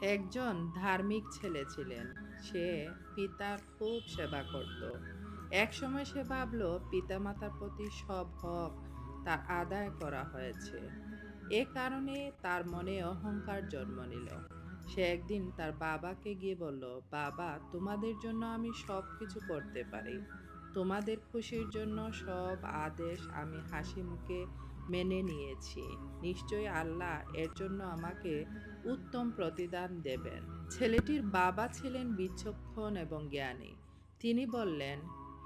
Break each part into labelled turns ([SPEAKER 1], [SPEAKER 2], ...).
[SPEAKER 1] একজন ধার্মিক ছেলে ছিলেন। সে পিতার খুব সেবা করত। একসময় সে ভাবল, পিতামাতার প্রতি সব হক তার আদায় করা হয়েছে। এ কারণে তার মনে অহংকার জন্ম নিল। সে একদিন তার বাবাকে গিয়ে বলল, বাবা, তোমাদের জন্য আমি সব কিছু করতে পারি। তোমাদের খুশির জন্য সব আদেশ আমি হাসি মুখে মেনে নিয়েছি। নিশ্চয়ই আল্লাহ এর জন্য আমাকে উত্তম প্রতিদান দেবেন। ছেলেটির বাবা ছিলেন বিচক্ষণ এবং জ্ঞানী। তিনি বললেন,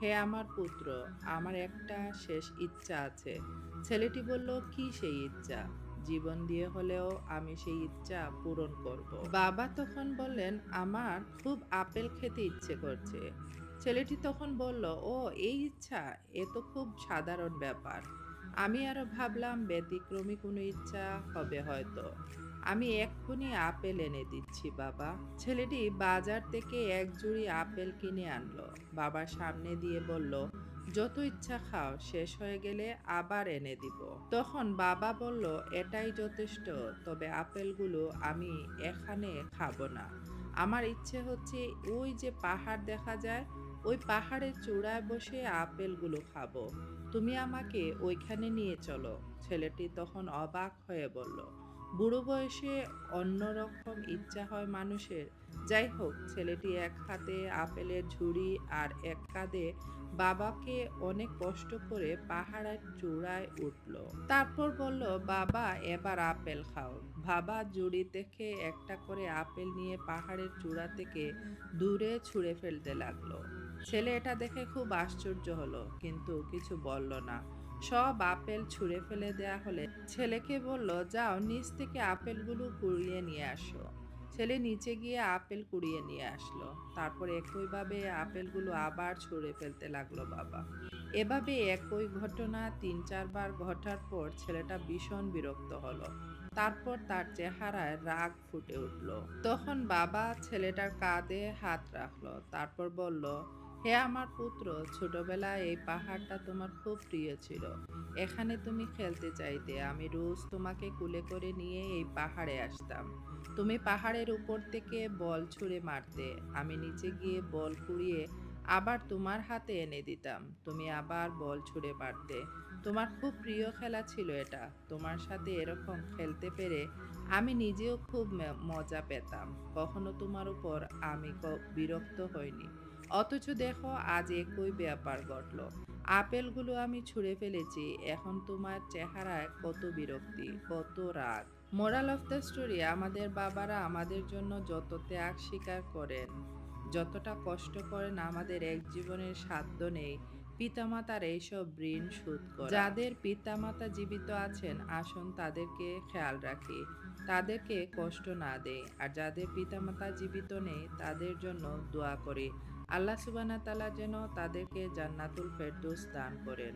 [SPEAKER 1] হে আমার পুত্র, আমার একটা শেষ ইচ্ছা আছে। ছেলেটি বলল, কি সেই ইচ্ছা? জীবন দিয়ে হলেও আমি সেই ইচ্ছা পূরণ করব। বাবা তখন বললেন, আমার খুব আপেল খেতে ইচ্ছে করছে। ছেলেটি তখন বলল, ও, এই ইচ্ছা? এ তো খুব সাধারণ ব্যাপার। আমি আরও ভাবলাম, ব্যতিক্রমী কোনো ইচ্ছা হবে হয়তো। আমি এক্ষুনি আপেল এনে দিচ্ছি, বাবা। ছেলেটি বাজার থেকে এক জুড়ি আপেল কিনে আনলো। বাবার সামনে দিয়ে বলল, যত ইচ্ছা খাও, শেষ হয়ে গেলে আবার এনে দিব। তখন বাবা বলল, এটাই যথেষ্ট, তবে আপেলগুলো আমি এখানে খাব না। আমার ইচ্ছে হচ্ছে ওই যে পাহাড় দেখা যায় ওই পাহাড়ের চূড়ায় বসে আপেলগুলো খাব। তুমি আমাকে ওইখানে নিয়ে চলো। ছেলেটি তখন অবাক হয়ে বলল, বুড়ো বয়সে অন্যরকম ইচ্ছা হয় মানুষের। যাই হোক, ছেলেটি এক হাতে আপেলের ঝুড়ি আর এক কাঁধে বাবাকে অনেক কষ্ট করে পাহাড়ের চূড়ায় উঠল। তারপর বলল, বাবা, এবার আপেল খাও। বাবা জুড়ি থেকে একটা করে আপেল নিয়ে পাহাড়ের চূড়া থেকে দূরে ছুঁড়ে ফেলতে লাগল। ছেলে এটা দেখে খুব আশ্চর্য হলো, কিন্তু কিছু বলল না। সব আপেল ছুঁড়ে ফেলে দেয়া হলে ছেলেকে বলল, যাও নিচ থেকে আপেলগুলো কুড়িয়ে নিয়ে আসো। ছেলে নিচে গিয়ে আপেল কুড়িয়ে নিয়ে আসলো। তারপর একইভাবে আপেলগুলো আবার ছুঁড়ে ফেলতে লাগল বাবা। এভাবে একই ঘটনা তিন চারবার ঘটার পর ছেলেটা ভীষণ বিরক্ত হলো। তারপর তার চেহারায় রাগ ফুটে উঠল। তখন বাবা ছেলেটার কাঁধে হাত রাখল। তারপর বলল হে আমার পুত্র, ছোটবেলায় এই পাহাড়টা তোমার খুব প্রিয় ছিল। এখানে তুমি খেলতে চাইতে। আমি রোজ তোমাকে কুলে করে নিয়ে এই পাহাড়ে আসতাম। তুমি পাহাড়ের উপর থেকে বল ছুঁড়ে মারতে। আমি নিচে গিয়ে বল কুড়িয়ে আবার তোমার হাতে এনে দিতাম। তুমি আবার বল ছুঁড়ে মারতে। তোমার খুব প্রিয় খেলা ছিল এটা। তোমার সাথে এরকম খেলতে পেরে আমি নিজেও খুব মজা পেতাম। কখনো তোমার উপর আমি বিরক্ত হইনি। অথচ দেখো আজ একই ব্যাপার ঘটলো। আপেলগুলো আমি ছুঁড়ে ফেলেছি, এখন তোমার চেহারায় কত বিরক্তি, কত রাগ। মোরাল অফ দ্য স্টোরি, আমাদের বাবারা আমাদের জন্য যত ত্যাগ স্বীকার করেন, যতটা কষ্ট করেন আমাদের এক জীবনের সাধ্য নেই, পিতামাতার এইসব ঋণ শোধ করে। যাদের পিতামাতা জীবিত আছেন, আসুন তাদেরকে খেয়াল রাখি, তাদেরকে কষ্ট না দেয় আর যাদের পিতামাতা জীবিত নেই, তাদের জন্য দোয়া করি। আল্লাহ সুবানা তালা যেন তাদেরকে জান্নাতুল ফেরদৌস দান করেন।